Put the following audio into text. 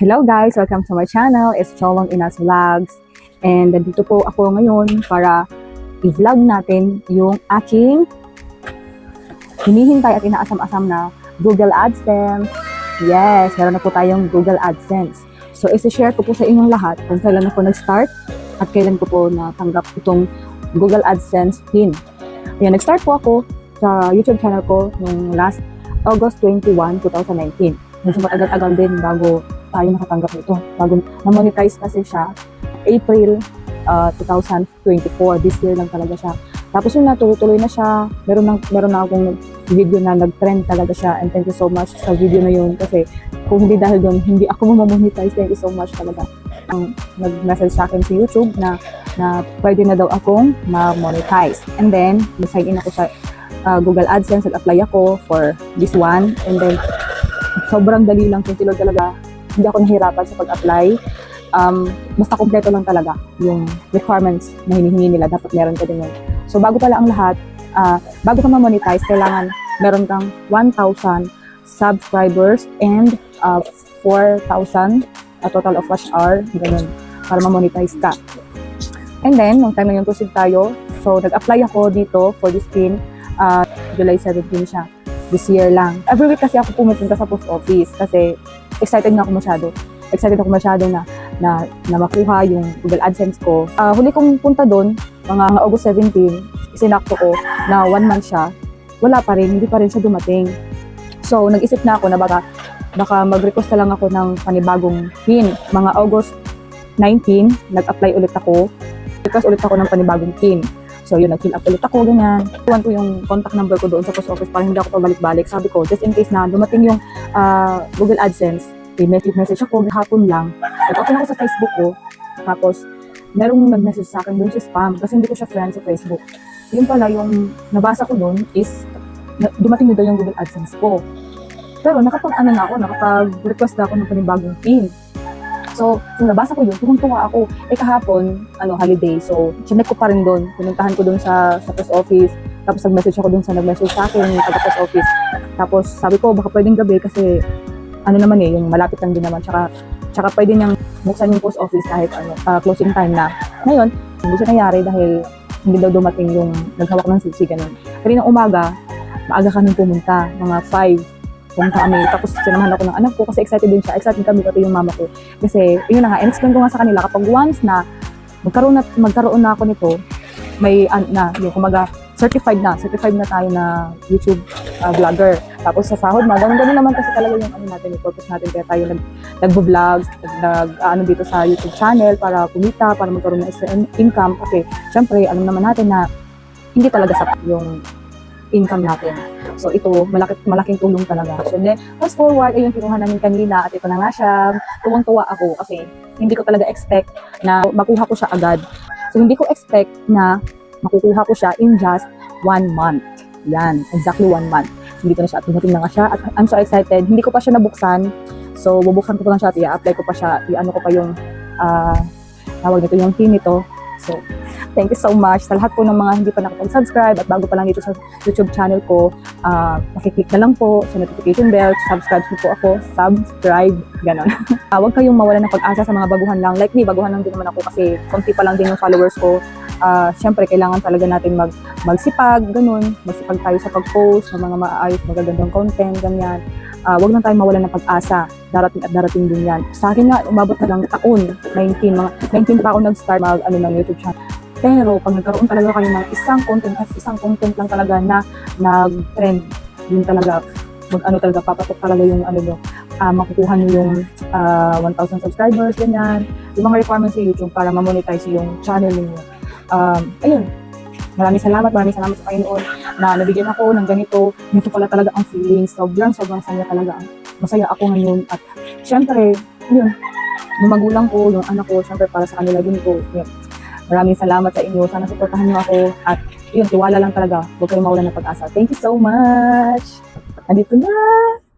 Hello guys! Welcome to my channel. It's Cholong Inas Vlogs. And nandito po ako ngayon para i-vlog natin yung aking hinihintay at inaasam-asam na Google AdSense. Yes, meron na po tayong Google AdSense. So, isi-share ko po sa inyong lahat kung kailan ako nag-start at kailan ko po natanggap itong Google AdSense PIN. Ayan, nag-start po ako sa YouTube channel ko noong last August 21, 2019. Medyo matagal-tagal din bago tayo nakatanggap nito. Bago na-monetize kasi siya, April uh, 2024. This year lang talaga siya. Tapos yun na, tuloy-tuloy na siya. Meron na, meron na akong video na nag-trend talaga siya. And thank you so much sa video na yun. Kasi kung hindi dahil doon, hindi ako mamonetize. Thank you so much talaga. Ang nag-message sa akin sa YouTube na na pwede na daw akong ma-monetize. And then, sign in ako sa uh, Google AdSense. Nag-apply ako for this one. And then, sobrang dali lang kung tilog talaga. Hindi ako nahirapan sa pag-apply. Um, basta kompleto lang talaga yung requirements na hinihingi nila. Dapat meron ka din yun. So, bago pala ang lahat, uh, bago ka ma-monetize, kailangan meron kang 1,000 subscribers and uh, 4,000 a total of watch hour, ganun, para ma-monetize ka. And then, nung time na yun, proceed tayo. So, nag-apply ako dito for this pin. Uh, July 17 siya. This year lang. Every week kasi ako pumupunta sa post office kasi excited na ako masyado. Excited ako masyado na na, na makuha yung Google AdSense ko. Uh, huli kong punta doon, mga August 17, isinakto ko na one month siya. Wala pa rin, hindi pa rin siya dumating. So, nag-isip na ako na baka, baka mag-request na lang ako ng panibagong PIN. Mga August 19, nag-apply ulit ako. Request ulit ako ng panibagong PIN. So, yun, nag-fill up ulit ako, ganyan. Tuwan ko yung contact number ko doon sa post office para hindi ako pabalik-balik. Sabi ko, just in case na dumating yung uh, Google AdSense, i-message message ako hapon lang. Nag-open ako sa Facebook ko. Tapos, merong nag-message sa akin doon sa spam kasi hindi ko siya friend sa Facebook. Yun pala, yung nabasa ko doon is dumating na daw yung Google AdSense ko. Pero nakapag ano na ako, nakapag-request na ako ng panibagong PIN. So, nung nabasa ko yun, tuwang-tuwa ako. Eh kahapon, ano, holiday. So, chinek ko pa rin doon. Pinuntahan ko doon sa, sa post office. Tapos nag-message ako doon sa nag-message sa akin, taga post office. Tapos sabi ko, baka pwedeng gabi kasi ano naman eh, yung malapit lang din naman. Tsaka, tsaka pwede niyang buksan yung post office kahit ano, uh, closing time na. Ngayon, hindi siya nangyari dahil hindi daw dumating yung naghawak ng susi, ganun. Kanina umaga, maaga kami pumunta, mga 5 pumunta kami. Tapos sinamahan ako ng anak ko kasi excited din siya. Excited kami pati yung mama ko. Kasi yun na nga, in-explain ko nga sa kanila kapag once na magkaroon na, magkaroon na ako nito, may an, na, yung kumaga, certified na, certified na tayo na YouTube uh, vlogger. Tapos sa sahod na, ganun ganun naman kasi talaga yung ano natin, yung purpose natin kaya tayo nag, nagbo-vlogs, nag, uh, ano dito sa YouTube channel para kumita, para magkaroon ng extra in- income kasi syempre alam naman natin na hindi talaga sapat yung income natin. So ito, malaki, malaking tulong talaga. So then, fast forward, ayun, kinuha namin kanina at ito na nga siya. Tuwang-tuwa ako kasi hindi ko talaga expect na makuha ko siya agad. So hindi ko expect na makukuha ko siya in just one month. Yan, exactly one month. Hindi ko na siya at dumating na nga siya at I'm so excited. Hindi ko pa siya nabuksan. So bubuksan ko pa lang siya at i-apply ko pa siya, i-ano ko pa yung uh, tawag nito yung pin nito. So, thank you so much sa lahat po ng mga hindi pa nakapag-subscribe at bago pa lang dito sa YouTube channel ko, uh, pakiclick na lang po sa notification bell, subscribe po, ako, subscribe, ganon. uh, huwag kayong mawalan ng pag-asa sa mga baguhan lang. Like me, baguhan lang din naman ako kasi konti pa lang din yung followers ko. Uh, Siyempre, kailangan talaga natin mag, magsipag, ganun. Magsipag tayo sa pag-post ng mga maayos, magagandang content, ganyan. Uh, wag lang tayong mawalan ng pag-asa. Darating at darating din yan. Sa akin nga, umabot na lang taon, 19, mga 19 pa ako nag-start mag, ano, ng YouTube channel. Pero pag nagkaroon talaga kayo ng isang content at isang content lang talaga na nag-trend, yun talaga, mag ano talaga, papatok talaga yung ano nyo, uh, makukuha nyo yung uh, 1,000 subscribers, ganyan. Yung mga requirements sa YouTube para ma-monetize yung channel niyo. Um, ayun, maraming salamat, maraming salamat sa Panginoon na nabigyan ako ng ganito. Ganito pala talaga ang feelings. Sobrang, sobrang saya talaga. Masaya ako ngayon. At syempre, yun, yung magulang ko, yung anak ko, syempre para sa kanila din ko. Yun. Maraming salamat sa inyo. Sana supportahan niyo ako. At yun, tiwala lang talaga. Huwag kayong mawalan ng pag-asa. Thank you so much. Andito na.